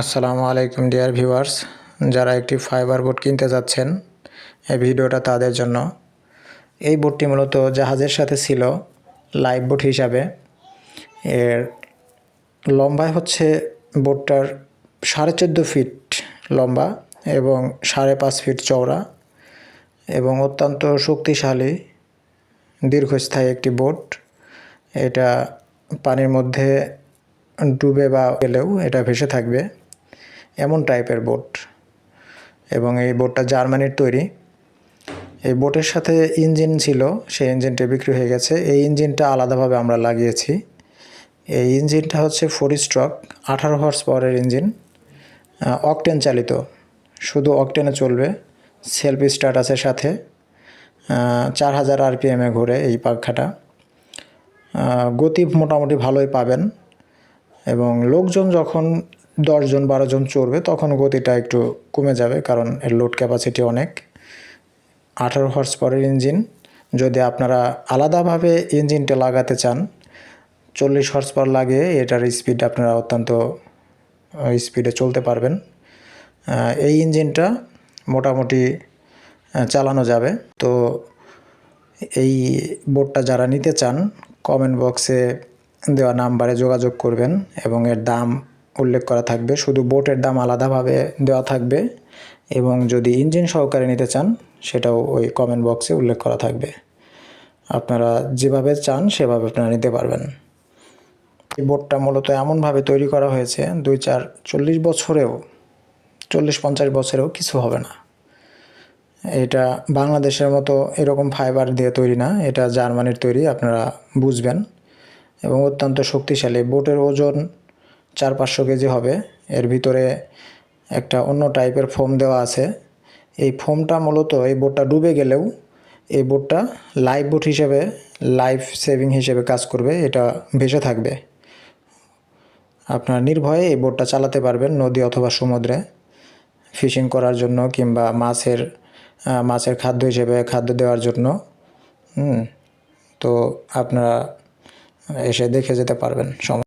আসসালামু আলাইকুম, dear viewers. যারা একটি ফাইবার বোট কিনতে যাচ্ছেন, এই ভিডিওটা তাদের জন্য। এই বোটটি মূলত জাহাজের সাথে ছিল লাইভ বোট হিসাবে। এর লম্বায় হচ্ছে বোটটার সাড়ে চোদ্দ ফিট লম্বা এবং সাড়ে পাঁচ ফিট চওড়া এবং অত্যন্ত শক্তিশালী দীর্ঘস্থায়ী একটি বোট। এটা পানির মধ্যে ডুবে বা গেলেও এটা ভেসে থাকবে। এমন টাইপের বোট। এবং এই বোটটা জার্মানির তৈরি। এই বোটের সাথে ইঞ্জিন ছিল, সেই ইঞ্জিনটা বিক্রি হয়ে গেছে। এই ইঞ্জিনটা আলাদাভাবে আমরা লাগিয়েছি। এই ইঞ্জিনটা হচ্ছে ফোর স্ট্রক, আঠারো হর্স পাওয়ারের ইঞ্জিন অকটেন চালিত। শুধু অকটেনে চলবে, সেলফ স্টার্ট আছে সাথে চার হাজার আরপিএমে ঘুরে এই পাখাটা গতি মোটামুটি ভালোই পাবেন। এবং লোকজন যখন দশজন, বারোজন চড়বে, তখন গতিটা একটু কমে যাবে, কারণ এর লোড ক্যাপাসিটি অনেক। আঠারো হর্স পরের ইঞ্জিন যদি আপনারা আলাদাভাবে ইঞ্জিনটা লাগাতে চান, চল্লিশ হর্স পাওয়ার লাগিয়ে এটার স্পিড আপনারা অত্যন্ত স্পিডে চলতে পারবেন। এই ইঞ্জিনটা মোটামুটি চালানো যাবে। তো এই বোর্ডটা যারা নিতে চান কমেন্ট বক্সে দেওয়া নাম্বারে যোগাযোগ করবেন এবং এর দাম উল্লেখ করা থাকবে। শুধু বোটের দাম আলাদাভাবে দেওয়া থাকবে এবং যদি ইঞ্জিন সহকারে নিতে চান, সেটাও ওই কমেন্ট বক্সে উল্লেখ করা থাকবে। আপনারা যেভাবে চান, সেভাবে আপনারা নিতে পারবেন। এই বোটটা মূলত এমনভাবে তৈরি করা হয়েছে, দুই চার চল্লিশ বছরেও, চল্লিশ পঞ্চাশ বছরেও কিছু হবে না। এটা বাংলাদেশের মতো এরকম ফাইবার দিয়ে তৈরি না, এটা জার্মানির তৈরি, আপনারা বুঝবেন। এবং অত্যন্ত শক্তিশালী, বোটের ওজন চার পাঁচশো কেজি হবে। এর ভিতরে একটা অন্য টাইপের ফোম দেওয়া আছে। এই ফোমটা মূলত এই বোটটা ডুবে গেলেও এই বোটটা লাইফ বোট হিসেবে লাইফ সেভিং হিসেবে কাজ করবে, এটা ভেসে থাকবে। আপনার নির্ভয়ে এই বোটটা চালাতে পারবেন নদী অথবা সমুদ্রে ফিশিং করার জন্য কিংবা মাছের মাছের খাদ্য হিসেবে খাদ্য দেওয়ার জন্য। তো আপনারা এসে দেখে যেতে পারবেন